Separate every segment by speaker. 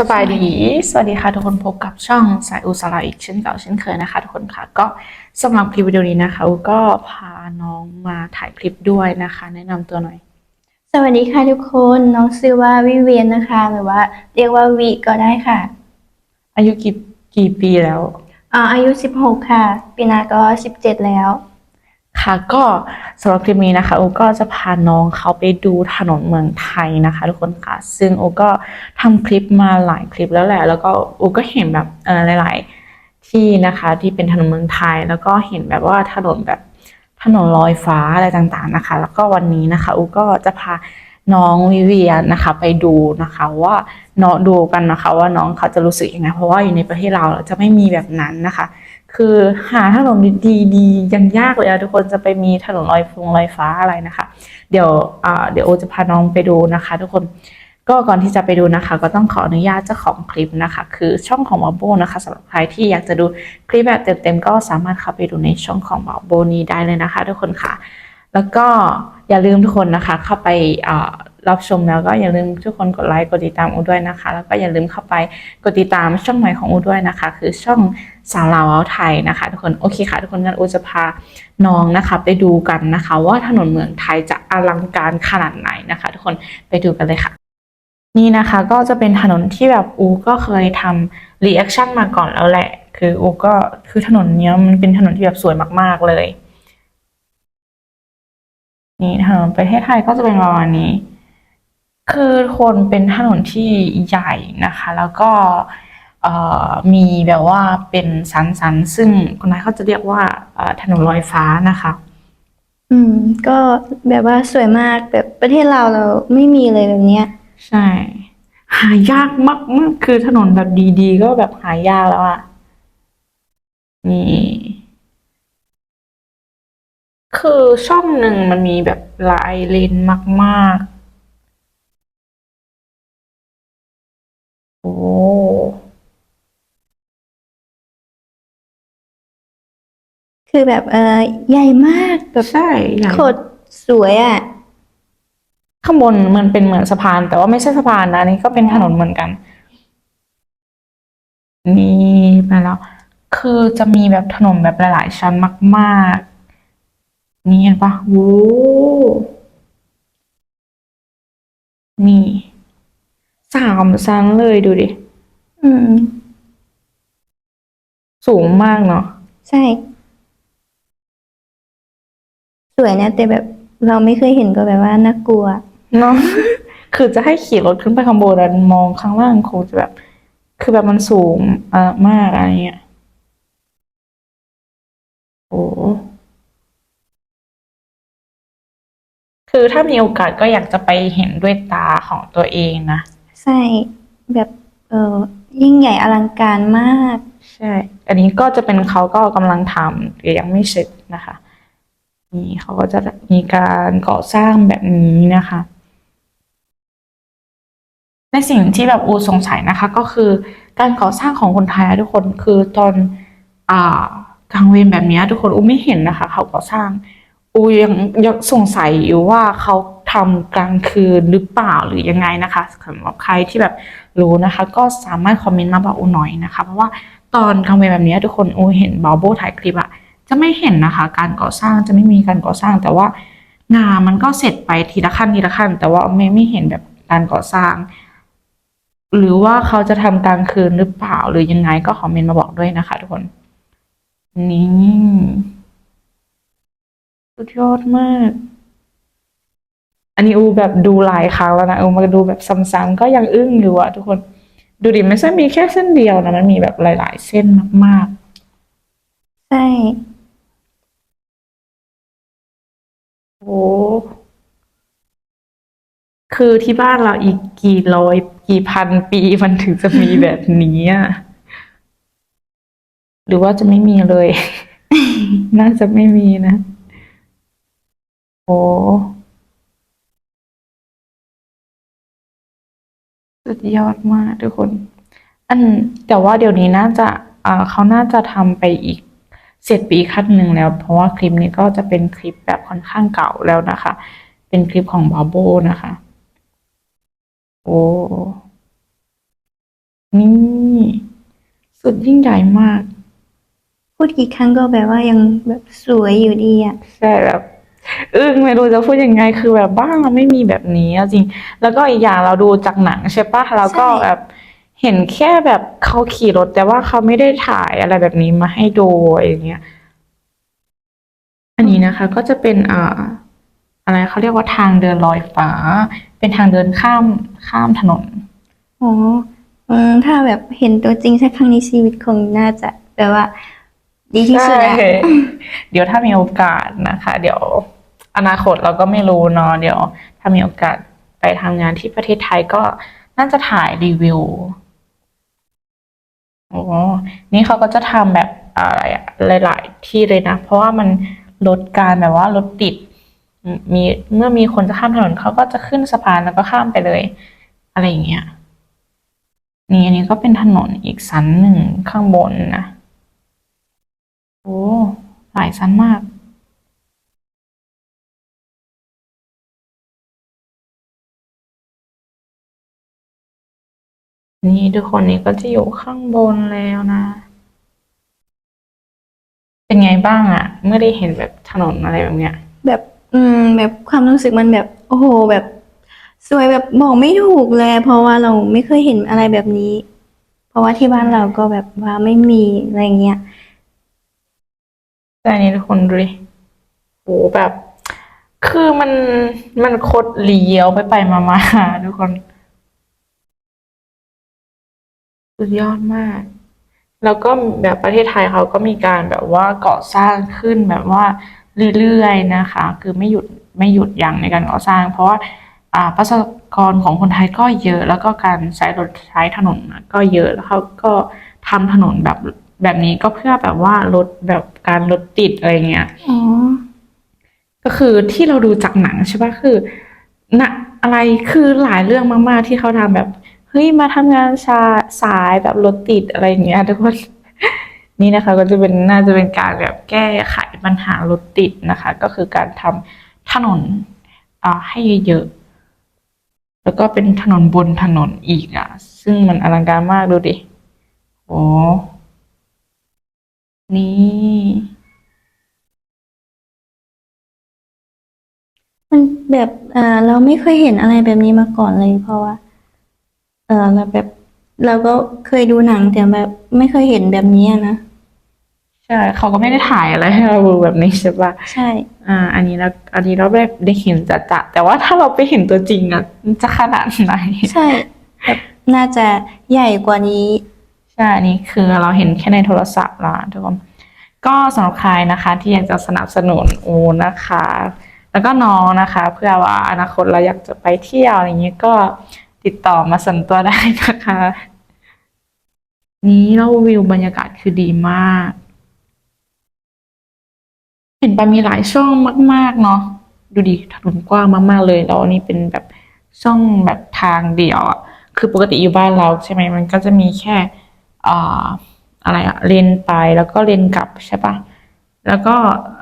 Speaker 1: สบายดี สวัสดีค่ะทุกคนพบกับช่องสายอุสาราอีกเช่นเก่าเช่นเคยนะคะ ทุกคนค่ะก็สำหรับคลิปวิดีโอนี้นะคะอุก็พาน้องมาถ่ายคลิปด้วยนะคะ แนะนำตัวหน่อย
Speaker 2: สวัสดีค่ะทุกคนน้องชื่อว่าวิเวียนนะคะ หรือว่าเรียกว่าวีก็ได้ค่ะ
Speaker 1: อายุกี่กี่ปีแล้ว
Speaker 2: อ่าอายุ 16 ค่ะ ปีหนาก็ 17 แล้ว
Speaker 1: ค่ะก็สำหรับคลิปนี้นะคะโอก็จะพาน้องเขาไปดูถนนเมืองไทยนะคะทุกคนค่ะ ซึ่งโอก็ทำคลิปมาหลายคลิปแล้วแหละ แล้วก็โอก็เห็นแบบเออหลาย ๆ ที่นะคะที่เป็นถนนเมืองไทย แล้วก็เห็นแบบว่าถนนแบบถนนลอยฟ้าอะไรต่างๆนะคะ แล้วก็วันนี้นะคะโอก็จะพาน้องวิเวียนนะคะ ไปดูนะคะว่าน้องดูกันนะคะ ว่าน้องเขาจะรู้สึกยังไง เพราะว่าอยู่ในประเทศเราเราจะไม่มีแบบนั้นนะคะ คือหาถนนดีๆยังยากเลยอะทุกคนจะไปมีถนนลอยฟงลอยฟ้าอะไรนะคะ เดี๋ยวเดี๋ยวโอจะพาน้องไปดูนะคะ ทุกคนก็ก่อนที่จะไปดูนะคะ ก็ต้องขออนุญาตเจ้าของคลิปนะคะ คือช่องของบาโบนะคะสำหรับใครที่อยากจะดูคลิปแบบเต็มๆก็สามารถเข้าไปดูในช่องของบาโบนี้ได้เลยนะคะ ทุกคนค่ะ แล้วก็อย่าลืมทุกคนนะคะ เข้าไปอ่า รับชมแล้วก็อย่าลืมทุกคนกดไลค์กดติดตามอูด้วยนะคะ แล้วก็อย่าลืมเข้าไปกดติดตามช่องใหม่ของอูด้วยนะคะ คือช่องสาวลาวเอาไทยนะคะ ทุกคนโอเคค่ะ ทุกคนงั้นอูจะพาน้องนะคะ ไปดูกันนะคะ ว่าถนนเมืองไทยจะอลังการขนาดไหนนะคะ ทุกคนไปดูกันเลยค่ะนี่นะคะก็จะเป็นถนนที่แบบอูก็เคยทำรีแอคชั่นมาก่อนแล้วแหละ คืออูก็คือถนนเนี้ยมันเป็นถนนที่แบบสวยมาก ๆ เลย นี่ถนนประเทศไทยก็จะเป็นประมาณนี้ คือคนเป็นถนนที่ใหญ่นะคะ แล้วก็เอ่อมีแบบว่าเป็นสันๆซึ่งคนไทยเขาจะเรียกว่าเอ่อถนนลอยฟ้านะคะ
Speaker 2: อืม ก็แบบว่าสวยมากแบบประเทศเราเราไม่มีเลยแบบเนี้ย
Speaker 1: ใช่ หายากมากมากๆคือถนนแบบดี ๆ ก็แบบหายากแล้วอะนี่คือช่องหนึ่งมันมีแบบหลายเลนมาก ๆ โอ้
Speaker 2: คือแบบเออใหญ่มากแบบ
Speaker 1: ใช่ใหญ่
Speaker 2: โคตรสวยอะ
Speaker 1: ข้างบนมันเป็นเหมือนสะพาน แต่ว่าไม่ใช่สะพานนะอันนี่ก็เป็นถนนเหมือนกัน นี่ไปแล้ว คือจะมีแบบถนนแบบหลาย ๆ ชั้นมากๆ นี่เห็นปะโว้นี่ สามชั้นเลยดูดิ
Speaker 2: อืม
Speaker 1: สูงมากเนาะ
Speaker 2: ใช่ สวยนะ แต่แบบเราไม่เคยเห็นก็แบบว่าน่ากลัว
Speaker 1: เนาะ คือจะให้ขี่รถขึ้นไปข้างบนแล้วมองข้างล่างคงจะแบบ คือแบบมันสูงเอ่อมากอะไรเงี้ย โอ้ คือถ้ามีโอกาสก็อยากจะไปเห็นด้วยตาของตัวเองนะ
Speaker 2: ใช่แบบเออยิ่งใหญ่อลังการมาก
Speaker 1: ใช่ อันนี้ก็จะเป็นเขาก็กำลังทำหรือยังไม่เสร็จนะคะ นี่เขาก็จะมีการก่อสร้างแบบนี้นะคะในสิ่งที่แบบอูสงสัยนะคะ ก็คือการก่อสร้างของคนไทยทุกคนคือตอนอ่ากลางเวรแบบนี้ทุกคนอูไม่เห็นนะคะ เขาก่อสร้าง อูยังยังสงสัยอยู่ว่าเขาทำกลางคืนหรือเปล่าหรือยังไงนะคะสำหรับใครที่แบบรู้นะคะ ก็สามารถคอมเมนต์มาบอกอูหน่อยนะคะ เพราะว่าตอนกลางเวรแบบนี้ทุกคนอูเห็นบาโบถ่ายคลิปอะจะไม่เห็นนะคะ การก่อสร้างจะไม่มีการก่อสร้างแต่ว่างานมันก็เสร็จไปทีละขั้นทีละขั้น แต่ว่าไม่ไม่เห็นแบบการก่อสร้าง หรือว่าเขาจะทำกลางคืนหรือเปล่าหรือยังไงก็คอมเมนต์มาบอกด้วยนะคะ ทุกคนนี่ สุดยอดมาก อันนี้อูแบบดูหลายครั้งแล้วนะอูมาดูแบบซ้ำๆก็ยังอึ้งอยู่อะทุกคน ดูดิไม่ใช่มีแค่เส้นเดียวนะมันมีแบบหลาย ๆ เส้นมาก
Speaker 2: ใช่
Speaker 1: ๆโอ้คือที่บ้านเราอีกกี่ร้อยกี่พันปีมันถึงจะมีแบบนี้อะหรือว่าจะไม่มีเลย น่าจะไม่มีนะโอ้ สุดยอดมากทุกคน อันแต่ว่าเดี๋ยวนี้น่าจะอ่าเขาน่าจะทำไปอีกเสร็จไปอีกขั้นหนึ่งแล้ว เพราะว่าคลิปนี้ก็จะเป็นคลิปแบบค่อนข้างเก่าแล้วนะคะ เป็นคลิปของบาโบนะคะ โอ้นี่สุดยิ่งใหญ่มาก
Speaker 2: พูดกี่ครั้งก็แบบว่ายังแบบสวยอยู่ดีอะ
Speaker 1: ใช่แบบ อึ้งไม่รู้จะพูดยังไงคือแบบบ้านเราไม่มีแบบนี้เอาจริง แล้วก็อีกอย่างเราดูจากหนังใช่ปะแล้วก็
Speaker 2: ใช่
Speaker 1: แบบเห็นแค่แบบเขาขี่รถ แต่ว่าเขาไม่ได้ถ่ายอะไรแบบนี้มาให้ดูอะไรอย่างเงี้ย อันนี้นะคะ ก็จะเป็นอ่าอะไรเขาเรียกว่าทางเดินลอยฟ้า เป็นทางเดินข้ามข้ามถนน
Speaker 2: อ๋ออืมถ้าแบบเห็นตัวจริงสักครั้งในชีวิตคงน่าจะแบบว่า ดีที่สุดอะ
Speaker 1: ใช่เดี๋ยวถ้ามีโอกาสนะคะ เดี๋ยว อนาคตเราก็ไม่รู้เนาะเดี๋ยว ถ้ามีโอกาสไปทำงานที่ประเทศไทยก็น่าจะถ่ายรีวิวโอ้นี่เขาก็จะทำแบบอะไรหลาย ๆ ที่เลยนะ เพราะว่ามันลดการแบบว่ารถติด มีเมื่อมีคนจะข้ามถนนเขาก็จะขึ้นสะพานแล้วก็ข้ามไปเลย อะไรอย่างเงี้ยนี่อันนี้ก็เป็นถนนอีกสันหนึ่งข้างบนนะโอ้หลายชั้นมาก นี่ทุกคนนี้ก็จะอยู่ข้างบนแล้วนะ เป็นไงบ้างอะเมื่อได้เห็นแบบถนนอะไรแบบเนี้ย
Speaker 2: แบบ อืม แบบความรู้สึกมันแบบ โอ้โห แบบ สวยแบบบอกไม่ถูกเลย เพราะว่าเราไม่เคยเห็นอะไรแบบนี้ เพราะว่าที่บ้านเราก็แบบว่าไม่มีอะไรเงี้ย
Speaker 1: แต่อันนี้ทุกคนดูดิโหแบบ คือมันมันคดเลี้ยวไปไปมามาทุกคน สุดยอดมาก แล้วก็แบบประเทศไทยเขาก็มีการแบบว่าก่อสร้างขึ้นแบบว่าเรื่อยๆนะคะ คือไม่หยุดไม่หยุดยั้งในการก่อสร้าง เพราะว่าอ่าประชากรของคนไทยก็เยอะแล้วก็การใช้รถใช้ถนนน่ะก็เยอะแล้วเขาก็ทำถนนแบบแบบนี้ก็เพื่อแบบว่าลดแบบการรถติดอะไรเงี้ย
Speaker 2: อ๋อ
Speaker 1: ก็คือที่เราดูจากหนังใช่ปะคือนะอะไรคือหลายเรื่องมาก ๆ ที่เขาทำแบบ เฮ้ยมาทำงานชาสายแบบรถติดอะไรอย่างเงี้ยทุกคนนี่นะคะก็จะเป็นน่าจะเป็นการแบบแก้ไขปัญหารถติดนะคะ ก็คือการทำถนนอ่าให้เยอะๆแล้วก็เป็นถนนบนถนนอีกอะ ซึ่งมันอลังการมากดูดิโอ้นี่
Speaker 2: มันแบบอ่อเราไม่เคยเห็นอะไรแบบนี้มาก่อนเลยเพราะว่า เออเราแบบเราก็เคยดูหนังแต่แบบไม่เคยเห็นแบบนี้อะนะ
Speaker 1: ใช่เขาก็ไม่ได้ถ่ายอะไรให้เราดูแบบนี้ใช่ปะ
Speaker 2: ใช่
Speaker 1: อ่า อันนี้เราอันนี้เราแบบได้เห็นจะจะแต่ว่าถ้าเราไปเห็นตัวจริงอะมันจะขนาดไหน
Speaker 2: ใช่แบบน่าจะใหญ่กว่านี้
Speaker 1: ใช่อันนี้คือเราเห็นแค่ในโทรศัพท์ละทุกคนก็สำหรับใครนะคะที่อยากจะสนับสนุนอูนะคะ แล้วก็น้องนะคะ เพื่อว่าอนาคตเราอยากจะไปเที่ยวอะไรเงี้ยก็ ติดต่อมาส่วนตัวได้นะคะ นี้เราวิวบรรยากาศคือดีมาก เห็นไปมีหลายช่องมาก ๆ เนาะดูดิถนนกว้างมากๆเลยแล้วอันนี้เป็นแบบช่องแบบทางเดียวอะคือปกติอยู่บ้านเราใช่ไหมมันก็จะมีแค่อ่าอะไรอะเลนไปแล้วก็เลนกลับใช่ปะ แล้วก็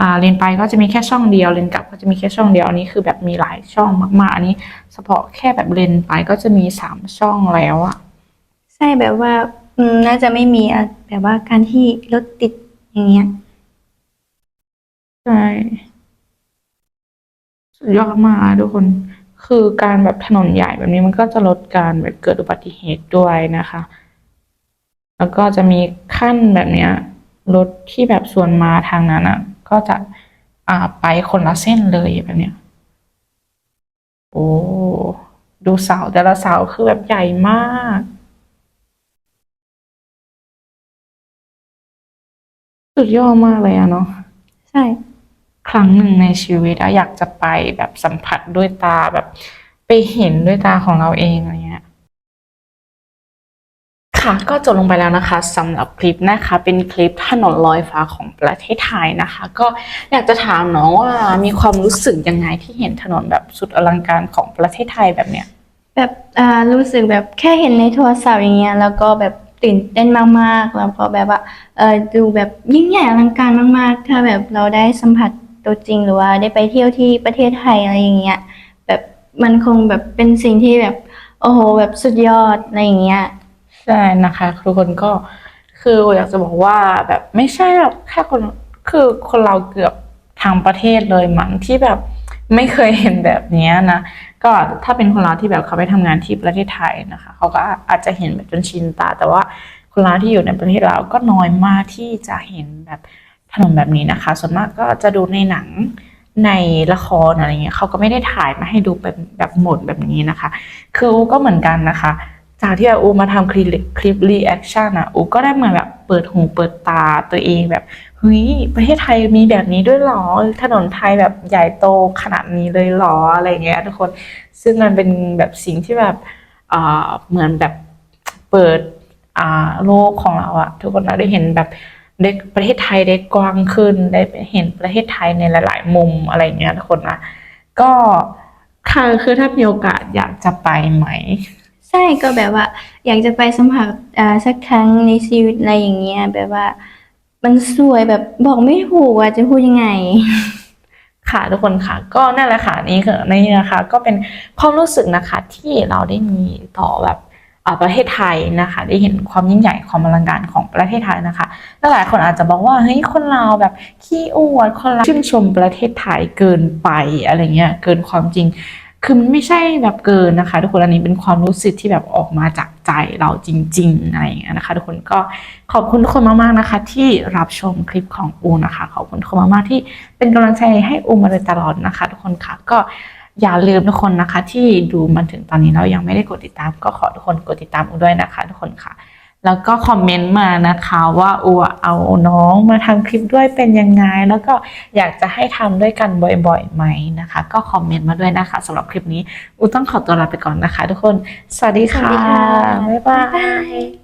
Speaker 1: อ่าเลนไปก็จะมีแค่ช่องเดียวเลนกลับก็จะมีแค่ช่องเดียวอันนี้คือแบบมีหลายช่องมากๆ อันนี้เฉพาะแค่แบบเลนไปก็จะมีสามช่องแล้วอะ
Speaker 2: ใช่แบบว่าอืมน่าจะไม่มีอะแบบว่าการที่รถติดอย่างเงี้ย
Speaker 1: ใช่สุดยอดมากอะทุกคนคือการแบบถนนใหญ่แบบนี้มันก็จะลดการแบบเกิดอุบัติเหตุด้วยนะคะ แล้วก็จะมีขั้นแบบเนี้ย รถที่แบบส่วนมาทางนั้นอะ ก็จะอ่าไปคนละเส้นเลยแบบเนี้ย โอ้ ดูเสาแต่ละเสาคือแบบใหญ่มากสุดยอดมากเลยอะเนาะ
Speaker 2: ใช่
Speaker 1: ครั้งหนึ่งในชีวิตอะอยากจะไปแบบสัมผัสด้วยตาแบบ ไปเห็นด้วยตาของเราเองอะไรเงี้ย ค่ะก็จบลงไปแล้วนะคะสำหรับคลิปนะคะเป็นคลิปถนนลอยฟ้าของประเทศไทยนะคะ ก็อยากจะถามน้องว่ามีความรู้สึกยังไงที่เห็นถนนแบบสุดอลังการของประเทศไทยแบบเนี้ย
Speaker 2: แบบอ่ารู้สึกแบบแค่เห็นในโทรศัพท์อย่างเงี้ยแล้วก็แบบตื่นเต้นมากๆแล้วก็แบบว่าเออดูแบบยิ่งใหญ่อลังการมากๆ ถ้าแบบเราได้สัมผัสตัวจริงหรือว่าได้ไปเที่ยวที่ประเทศไทยอะไรอย่างเงี้ยแบบมันคงแบบเป็นสิ่งที่แบบโอ้โหแบบสุดยอดอะไรอย่างเงี้ย
Speaker 1: ใช่นะคะทุกคนก็คืออยากจะบอกว่าแบบไม่ใช่แบบแค่คนคือคนเราเกือบทางประเทศเลยมั้งที่แบบไม่เคยเห็นแบบนี้นะก็ถ้าเป็นคนลาวที่แบบเขาไปทำงานที่ประเทศไทยนะคะ เขาก็อาจจะเห็นแบบจนชินตา แต่ว่าคนลาวที่อยู่ในประเทศเราวก็น้อยมากที่จะเห็นแบบถนนแบบนี้นะคะ ส่วนมากก็จะดูในหนังในละครอะไรเงี้ยเขาก็ไม่ได้ถ่ายมาให้ดูเป็นแบบหมดแบบนี้นะคะ คือก็เหมือนกันนะคะ จากที่อูมาทำคลิปคลิปรีแอคชั่นอะอูก็ได้เหมือนแบบเปิดหูเปิดตาตัวเองแบบเฮ้ยประเทศไทยมีแบบนี้ด้วยหรอ ถนนไทยแบบใหญ่โตขนาดนี้เลยหรออะไรเงี้ยทุกคนซึ่งมันเป็นแบบสิ่งที่แบบเหมือนแบบเปิดโลกของเราอะทุกคนเราได้เห็นแบบเด็กประเทศไทยได้กว้างขึ้น ได้เห็นประเทศไทยในหลาย ๆ มุมอะไรเงี้ยทุกคนนะก็ค่ะคือถ้ามีโอกาสอยากจะไปไหม
Speaker 2: ใช่ก็แบบว่า อยากจะไปสัมผัสอ่าสักครั้งในชีวิตอะไรอย่างเงี้ยแบบว่า มันสวยแบบบอกไม่ถูกว่าจะพูดยังไง
Speaker 1: ค่ะทุกคนค่ะ ก็นั่นแหละค่ะนี่คือนี่นะคะ ก็เป็นความรู้สึกนะคะที่เราได้มีต่อแบบอ่าประเทศไทยนะคะ ได้เห็นความยิ่งใหญ่ความอลังการของประเทศไทยนะคะแล้วหลายคนอาจจะบอกว่าเฮ้ยคนเราแบบขี้อวดคนเราชื่นชมประเทศไทยเกินไปอะไรเงี้ยเกินความจริง คือมันไม่ใช่แบบเกินนะคะ ทุกคนอันนี้เป็นความรู้สึกที่แบบออกมาจากใจเราจริงๆอะไรอย่างเงี้ยนะคะ ทุกคนก็ขอบคุณทุกคนมากๆนะคะ ที่รับชมคลิปของอูนะคะ ขอบคุณทุกคนมากๆที่เป็นกำลังใจให้อูมาโดยตลอดนะคะ ทุกคนค่ะก็อย่าลืมทุกคนนะคะ ที่ดูมาถึงตอนนี้แล้วยังไม่ได้กดติดตาม ก็ขอทุกคนกดติดตามอูด้วยนะคะ ทุกคนค่ะ แล้วก็คอมเมนต์มานะคะว่าอูเอาน้องมาทำคลิปด้วยเป็นยังไง แล้วก็อยากจะให้ทำด้วยกันบ่อยๆไหมนะคะ ก็คอมเมนต์มาด้วยนะคะสำหรับคลิปนี้อูต้องขอตัวลาไปก่อนนะคะ ทุกคน สวัสดี
Speaker 2: สวั
Speaker 1: ค่ะ
Speaker 2: สดีค่ะ
Speaker 1: บ๊ายบาย